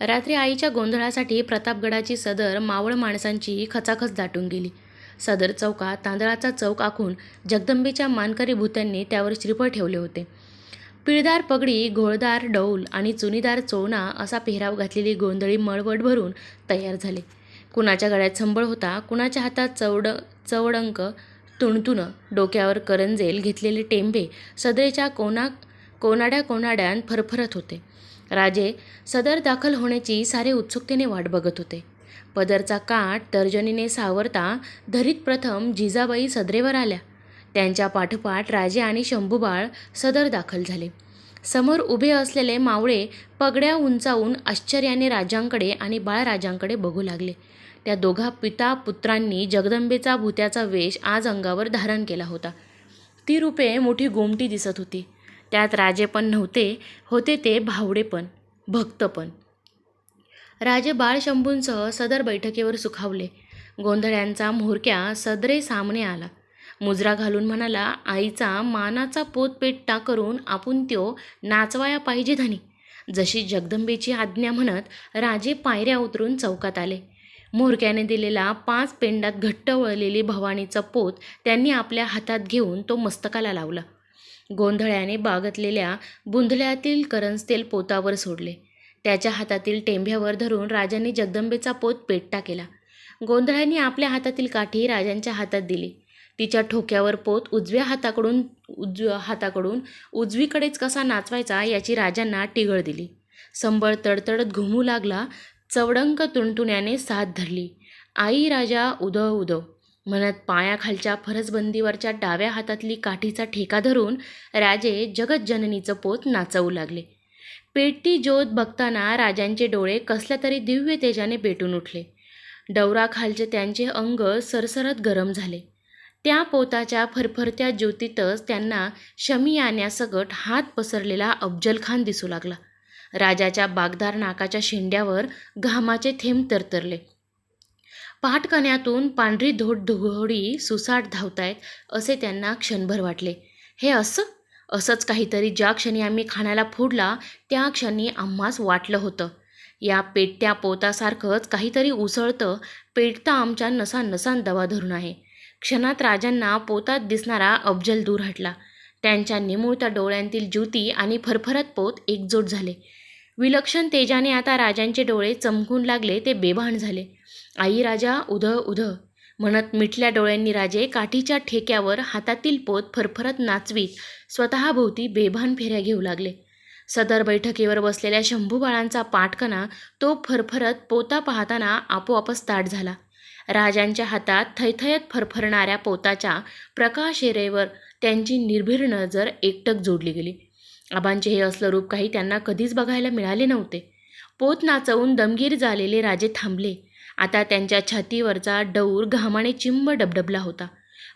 रात्री आईच्या गोंधळासाठी प्रतापगडाची सदर मावळ माणसांची खचाखच दाटून गेली. सदर चौकात तांदळाचा चौक आखून जगदंबेच्या मानकरी भूत्यांनी त्यावर श्रीफळ ठेवले होते. पिळदार पगडी घोळदार डौल आणि चुनीदार चोळणा असा पेहराव घातलेली गोंधळी मळवट भरून तयार झाले. कुणाच्या गळ्यात संबळ होता कुणाच्या हातात चवड चवडंक तुणतुणं डोक्यावर करंजेल घेतलेले टेंबे सदरेच्या कोना कोनाड्या कोनाड्यान फरफरत होते. राजे सदर दाखल होण्याची सारे उत्सुकतेने वाट बघत होते. पदरचा काठ तर्जनीने सावरता धरीत प्रथम जिजाबाई सदरेवर आल्या. त्यांच्या पाठोपाठ राजे आणि शंभूबाळ सदर दाखल झाले. समोर उभे असलेले मावळे पगड्या उंचावून आश्चर्याने राजांकडे आणि बाळराजांकडे बघू लागले. त्या दोघा पिता पुत्रांनी जगदंबेचा भूत्याचा वेश आज अंगावर धारण केला होता. ती रूपे मोठी गोमटी दिसत होती. त्यात राजे पण नव्हते होते ते भावडे पण भक्त पण. राजे बाळशंभूंसह सदर बैठकीवर सुखावले. गोंधळ्यांचा म्होरक्या सदरे सामने आला. मुजरा घालून म्हणाला आईचा मानाचा पोतपेट्टा करून आपण त्यो नाचवाया पाहिजे धनी. जशी जगदंबेची आज्ञा म्हणत राजे पायऱ्या उतरून चौकात आले. म्होरक्याने दिलेला पाच पेंडात घट्ट वळलेली भवानीचा पोत त्यांनी आपल्या हातात घेऊन तो मस्तकाला लावला. गोंधळ्याने बागतलेल्या बुंधल्यातील करंजतेल पोतावर सोडले. त्याच्या हातातील टेंभ्यावर धरून राजांनी जगदंबेचा पोत पेट्टा केला. गोंधळ्यांनी आपल्या हातातील काठी राजांच्या हातात दिली. तिच्या ठोक्यावर पोत उजव्या हाताकडून उजव्या हाताकडून उजवीकडेच कसा नाचवायचा याची राजांना टिगळ दिली. संबळ तडतडत घुमू लागला चवडंक तुणतुण्याने साथ धरली. आई राजा उदव उदव म्हणत पायाखालच्या फरसबंदीवरच्या डाव्या हातातली काठीचा ठेका धरून राजे जगतजननीचं पोत नाचवू लागले. पेटती ज्योत बघताना राजांचे डोळे कसल्या तरी दिव्य तेजाने पेटून उठले. डवराखालचे त्यांचे अंग सरसरत गरम झाले. त्या पोताच्या फरफरत्या ज्योतीतच त्यांना शमी हात पसरलेला अफजलखान दिसू लागला. राजाच्या बागदार नाकाच्या शेंड्यावर घामाचे थेंब तरतरले. पहाटकण्यातून पांढरी धोड धुघोडी सुसाट धावतायत असे त्यांना क्षणभर वाटले. हे असं? असंच काहीतरी ज्या क्षणी आम्ही खाण्याला फोडला त्या क्षणी आम्हास वाटलं होतं. या पेटत्या पोतासारखंच काहीतरी उसळतं पेटता आमच्या नसा नसान दवा धरून आहे. क्षणात राजांना पोतात दिसणारा अफजल दूर हटला. त्यांच्या निमुळत्या डोळ्यांतील ज्योती आणि फरफरत पोत एकजोट झाले. विलक्षण तेजाने आता राजांचे डोळे चमकून लागले ते बेभान झाले. आई राजा उध उध म्हणत मिठल्या डोळ्यांनी राजे काठीच्या ठेक्यावर हातातील पोत फरफरत नाचवीत स्वतःभोवती बेभान फेऱ्या घेऊ लागले. सदर बैठकीवर बसलेल्या शंभूबाळांचा पाठकणा तो फरफरत पोता पाहताना आपोआपच ताट झाला. राजांच्या हातात थैथयत फरफरणाऱ्या पोताच्या प्रकाशेरेवर त्यांची निर्भीड नजर एकटक जोडली गेली. आबांचे हे असलं रूप काही त्यांना कधीच बघायला मिळाले नव्हते. पोत नाचवून दमगीर झालेले राजे थांबले. आता त्यांच्या छातीवरचा डौर घामाने चिंब डबडबला होता.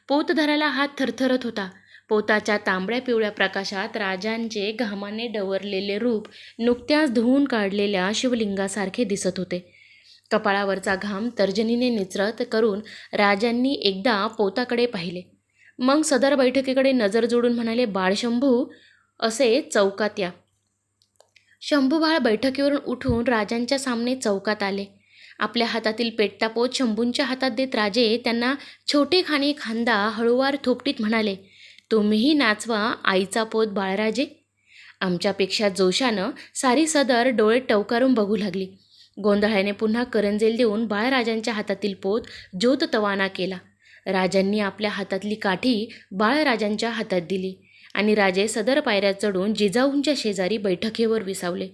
पोतधराला हात थरथरत होता. पोताच्या तांबड्या पिवळ्या प्रकाशात राजांचे घामाने डवरलेले रूप नुकत्याच धुवून काढलेल्या शिवलिंगासारखे दिसत होते. कपाळावरचा घाम तर्जनीने निचरत करून राजांनी एकदा पोताकडे पाहिले. मग सदर बैठकीकडे नजर जोडून म्हणाले बाळशंभू असे चौकात या. शंभूबाळ बैठकीवरून उठून राजांच्या सामने चौकात आले. आपल्या हातातील पेटतापोत पोत शंभूंच्या हातात देत राजे त्यांना छोटे खाणी खांदा हळूवार थोपटीत म्हणाले तुम्हीही नाचवा आईचा पोत बाळराजे. आमच्यापेक्षा जोशानं सारी सदर डोळे टवकारून बघू लागली. गोंधळाने पुन्हा करंजेल देऊन बाळराजांच्या हातातील पोत ज्योत तवाना केला. राजांनी आपल्या हातातली काठी बाळराजांच्या हातात दिली आणि राजे सदर पायऱ्या चढून जिजाऊंच्या शेजारी बैठकीवर विसावले.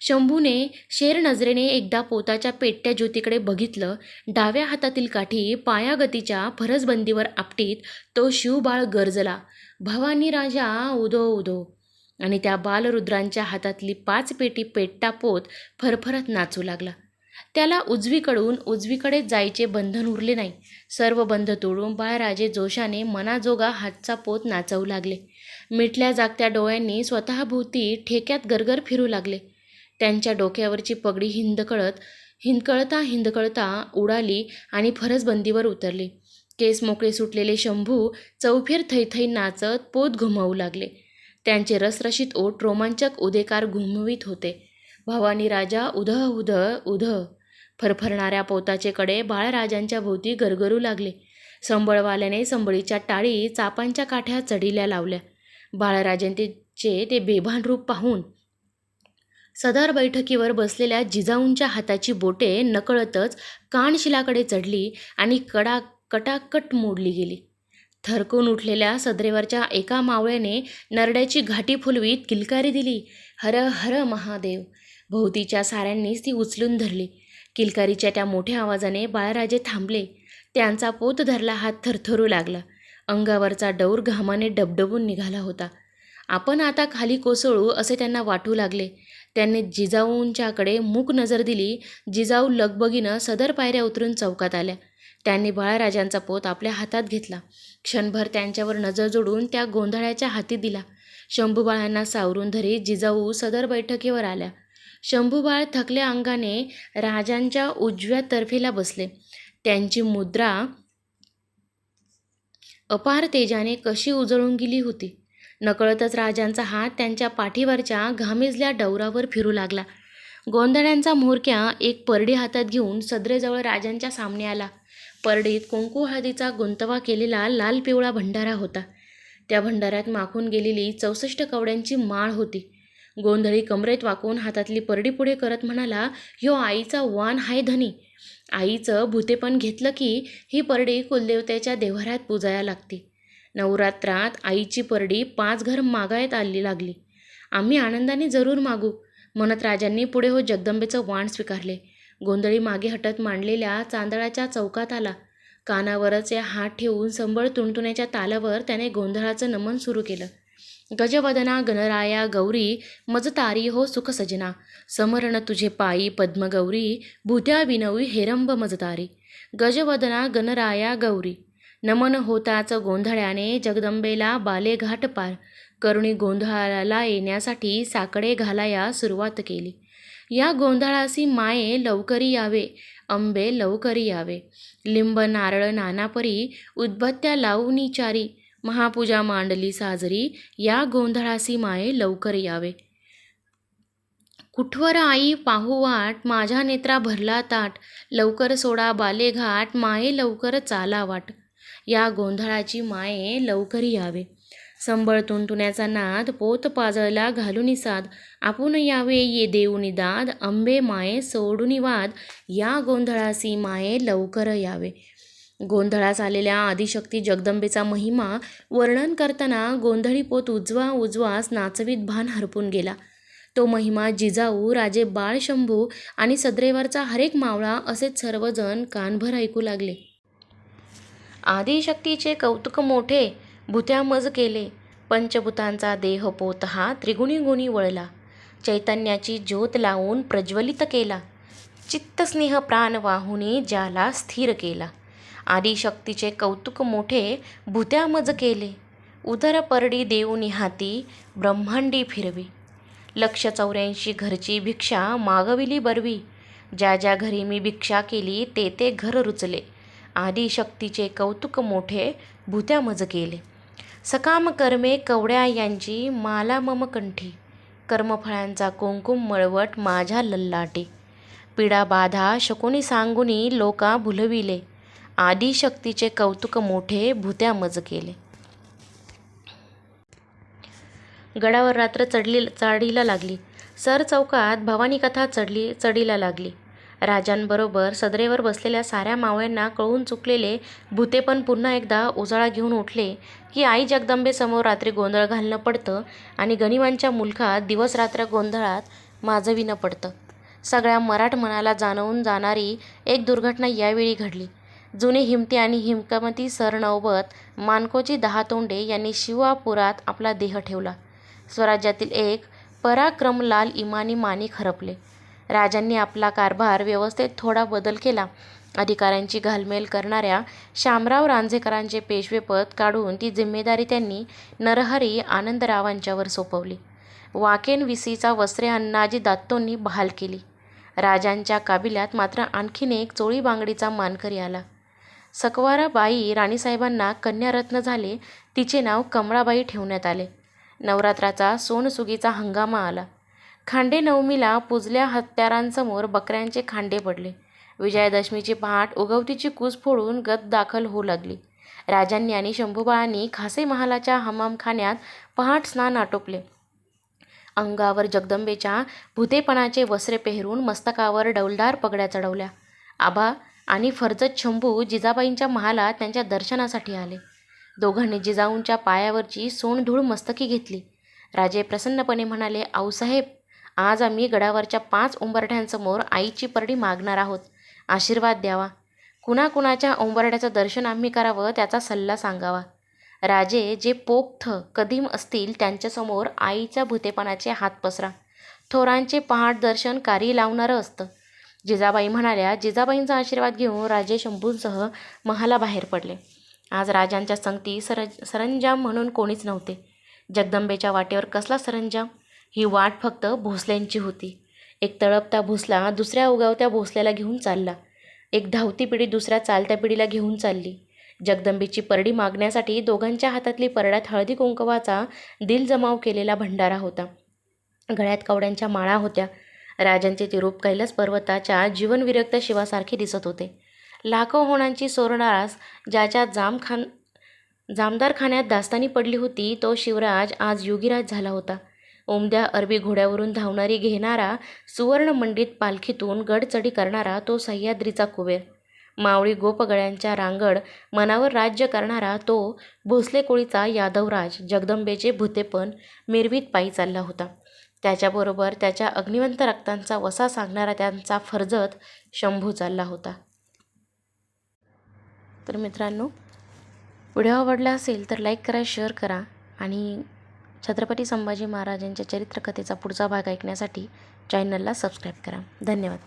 शंभूने शेर नजरेने एकदा पोताच्या पेटत्या ज्योतीकडे बघितलं. डाव्या हातातील काठी पायागतीच्या फरसबंदीवर आपटीत तो शिवबाळ गरजला. भवानी राजा उदो उदो. आणि त्या बालरुद्रांच्या हातातली पाच पेटी पेट्टा पोत फरफरत नाचू लागला. त्याला उजवीकडून उजवीकडे जायचे बंधन उरले नाही. सर्व बंध तोडून बाळराजे जोशाने मनाजोगा हातचा पोत नाचवू लागले. मिटल्या जागत्या डोळ्यांनी स्वतःभोवती ठेक्यात गरगर फिरू लागले. त्यांच्या डोक्यावरची पगडी हिंदकळत हिंदकळता हिंदकळता उडाली आणि फरसबंदीवर उतरली. केस मोकळे सुटलेले शंभू चौफेर थैथै नाचत पोत घुमवू लागले. त्यांचे रसरशीत ओठ रोमांचक उदेकार घुमवीत होते. भवानी राजा उधं उधं उध फरफरणाऱ्या पोताचे कडे बाळराजांच्या भोवती गरगरू लागले. संबळवाल्याने संबळीच्या टाळी चापांच्या काठ्या चढील्या लावल्या. बाळराजांचे ते बेभान रूप पाहून सदर बैठकीवर बसलेल्या जिजाऊंच्या हाताची बोटे नकळतच कानशिलाकडे चढली आणि कडा कटाकट मोडली गेली. थरकून उठलेल्या सदरेवरच्या एका मावळ्याने नरड्याची घाटी फुलवीत किलकारी दिली. हर हर महादेव! भोवतीच्या साऱ्यांनीच ती उचलून धरली. किलकारीच्या त्या मोठ्या आवाजाने बाळराजे थांबले. त्यांचा पोत धरला हात थरथरू लागला. अंगावरचा डौर घामाने डबडबून निघाला होता. आपण आता खाली कोसळू असे त्यांना वाटू लागले. त्यांनी जिजाऊंच्याकडे मूक नजर दिली. जिजाऊ लगबगीनं सदर पायऱ्या उतरून चौकात आल्या. त्यांनी बाळराजांचा पोत आपल्या हातात घेतला. क्षणभर त्यांच्यावर नजर जोडून त्या गोंधळाच्या हाती दिला. शंभूबाळांना सावरून धरी जिजाऊ सदर बैठकीवर आल्या. शंभूबाळ थकल्या अंगाने राजांच्या उजव्या तर्फेला बसले. त्यांची मुद्रा अपार तेजाने कशी उजळून गेली होती? नकळतच राजांचा हात त्यांच्या पाठीवरच्या घामेजल्या डवरावर फिरू लागला. गोंधळ्यांचा म्होरक्या एक परडी हातात घेऊन सदरेजवळ राजांच्या सामने आला. परडीत कुंकू हळदीचा गुंतवा केलेला लाल पिवळा भंडारा होता. त्या भंडाऱ्यात माखून गेलेली चौसष्ट कवड्यांची माळ होती. गोंधळी कमरेत वाकून हातातली परडी पुढे करत म्हणाला ह्यो आईचा वान हाय धनी. आईचं भूतेपण घेतलं की ही परडी कुलदेवतेच्या देव्हाऱ्यात पूजाया लागते. नवरात्रात आईची परडी पाच घर मागायत आली लागली. आम्ही आनंदाने जरूर मागू. म्हणत राजांनी पुढे हो जगदंबेचं वाण स्वीकारले. गोंधळी मागे हटत मांडलेल्या चांदळाच्या चौकात आला. कानावरच या हात ठेवून संबळ तुणतुण्याच्या तालावर त्याने गोंधळाचं नमन सुरू केलं. गजवदना गणराया गौरी मजतारी हो सुखसजना. समरण तुझे पायी पद्मगौरी भूत्या विनवी हेरंब मजतारी. गजवदना गणराया गौरी. नमन होताच गोंधळ्याने जगदंबेला बालेघाट पार. करुणी गोंधळाला येण्यासाठी साकडे घालाया सुरुवात केली. या गोंधळासी माये लवकरी यावे अंबे लवकरी यावे. लिंब नारळ नानापरी उद्बत्त्या लावणी चारी. महापूजा मांडली साजरी या गोंधळासी माये लवकर यावे. कुठवर आई पाहू वाट माझ्या नेत्रा भरला ताट. लवकर सोडा बालेघाट माये लवकर चाला वाट. या गोंधळाची माये लवकर यावे. संबळ तुंटुण्याचा नाद पोत पाजळला घालुनी साद. आपण यावे ये देऊनी दाद अंबे माये सोडुनी वाद. या गोंधळासी माये लवकर यावे. गोंधळास आलेल्या आदिशक्ती जगदंबेचा महिमा वर्णन करताना गोंधळी पोत उजवा उजवास नाचवीत भान हरपून गेला. तो महिमा जिजाऊ राजे बाळशंभू आणि सदरेवरचा हरेक मावळा असेच सर्वजण कानभर ऐकू लागले. आदिशक्तीचे कौतुक मोठे भुत्यामज केले. पंचभूतांचा देह पोत हा त्रिगुणी गुणी वळला. चैतन्याची ज्योत लावून प्रज्वलित केला. चित्तस्नेह प्राण वाहुने ज्याला स्थिर केला. आदिशक्तीचे कौतुक मोठे भुत्यामज केले. उदर परडी देऊनी हाती ब्रह्मांडी फिरवी. लक्ष चौऱ्याऐंशी घरची भिक्षा मागविली बरवी. ज्या ज्या घरी मी भिक्षा केली ते ते घर रुचले. आदिशक्तीचे कौतुक मोठे भुत्यामज केले. सकाम कर्मे कवड्या यांची माला मम कंठी. कर्मफळांचा कुंकुम मळवट माझ्या लल्लाटे. पिडा बाधा शकुनी सांगुनी लोका भुलविले. आदिशक्तीचे कौतुक मोठे भुत्यामज केले. गडावर रात्र चढली चाडीला लागली. सर चौकात भवानी कथा चढली चढीला लागली. राजांबरोबर सदरेवर बसलेल्या साऱ्या मावळ्यांना कळून चुकलेले भुते पण पुन्हा एकदा उजाळा घेऊन उठले की आई जगदंबेसमोर रात्री गोंधळ घालणं पडतं आणि गनिमांच्या मुलखात दिवस रात्र गोंधळात माजविणं पडतं. सगळ्या मराठ मनाला जाणवून जाणारी एक दुर्घटना यावेळी घडली. जुने हिमती आणि हिमकमती सरनौबत मानकोजी दहा तोंडे यांनी शिवापुरात आपला देह ठेवला. स्वराज्यातील एक पराक्रमलाल इमानी मानिक हरपले. राजांनी आपला कारभार व्यवस्थेत थोडा बदल केला. अधिकाऱ्यांची घालमेल करणाऱ्या शामराव रांझेकरांचे पेशवेपद काढून ती जिम्मेदारी त्यांनी नरहरी आनंदरावांच्यावर सोपवली. वाकेन विसीचा वस्त्रे अण्णाजी दात्तोंनी बहाल केली. राजांच्या काबिल्यात मात्र आणखीन एक चोळी बांगडीचा मानकरी आला. सकवाराबाई राणीसाहेबांना कन्यारत्न झाले. तिचे नाव कमळाबाई ठेवण्यात आले. नवरात्राचा सोनसुगीचा हंगामा आला. खांडेनवमीला पुजल्या हत्यारांसमोर बकऱ्यांचे खांडे पडले. विजयादशमीची पहाट उगवतीची कूस फोडून गत दाखल होऊ लागली. राजांनी आणि शंभूबाळांनी खासे महालाच्या हमामखान्यात पहाट स्नान आटोपले. अंगावर जगदंबेच्या भूतेपणाचे वस्त्रे पेहरून मस्तकावर डौलदार पगड्या चढवल्या. आबा आणि फर्जत शंभू जिजाबाईंच्या महालात त्यांच्या दर्शनासाठी आले. दोघांनी जिजाऊंच्या पायावरची सोनधूळ मस्तकी घेतली. राजे प्रसन्नपणे म्हणाले आऊसाहेब आज आम्ही गडावरच्या पाच उंबरठ्यांसमोर आईची परडी मागणार आहोत. आशीर्वाद द्यावा. कुणाकुणाच्या उंबरठ्याचं दर्शन आम्ही करावं त्याचा सल्ला सांगावा. राजे जे पोक्त कदीम असतील त्यांच्यासमोर आईच्या भूतेपणाचे हात पसरा. थोरांचे पहाट दर्शन कारी लावणारं असतं. जिजाबाई म्हणाल्या जिजाबाईंचा आशीर्वाद घेऊन राजे शंभूंसह महाला बाहेर पडले. आज राजांच्या संगती सर सरंजाम म्हणून कोणीच नव्हते. जगदंबेच्या वाटेवर कसला सरंजाम? ही वाट फक्त भोसल्यांची होती. एक तळपता भोसला दुसऱ्या उगवत्या भोसल्याला घेऊन चालला. एक धावती पिढी दुसऱ्या चालत्या पिढीला घेऊन चालली. जगदंबेची परडी मागण्यासाठी दोघांच्या हातातली परड्यात हळदी कुंकवाचा दिल जमाव केलेला भंडारा होता. गळ्यात कवड्यांच्या माळा होत्या. राजांचे ते रूप कैलास पर्वताच्या जीवनविरक्त शिवासारखे दिसत होते. लाखो होणांची सोरडास ज्याच्या जामखान जामदारखान्यात दास्तानी पडली होती तो शिवराज आज योगीराज झाला होता. ओमद्या अरबी घोड्यावरून धावणारी घेणारा सुवर्णमंडित पालखीतून गडचढी करणारा तो सह्याद्रीचा कुबेर. मावळी गोपगळ्यांच्या रांगड मनावर राज्य करणारा तो भोसले कोळीचा यादवराज जगदंबेचे भूतेपण मिरवीत पायी चालला होता. त्याच्याबरोबर त्याच्या अग्निवंत रक्तांचा वसा सांगणारा त्यांचा फर्जत शंभू चालला होता. तर मित्रांनो व्हिडिओ आवडला असेल तर लाईक करा शेअर करा आणि छत्रपती संभाजी महाराजांच्या चरित्रकथेचा पुढचा भाग ऐकण्यासाठी चॅनलला सबस्क्राईब करा. धन्यवाद.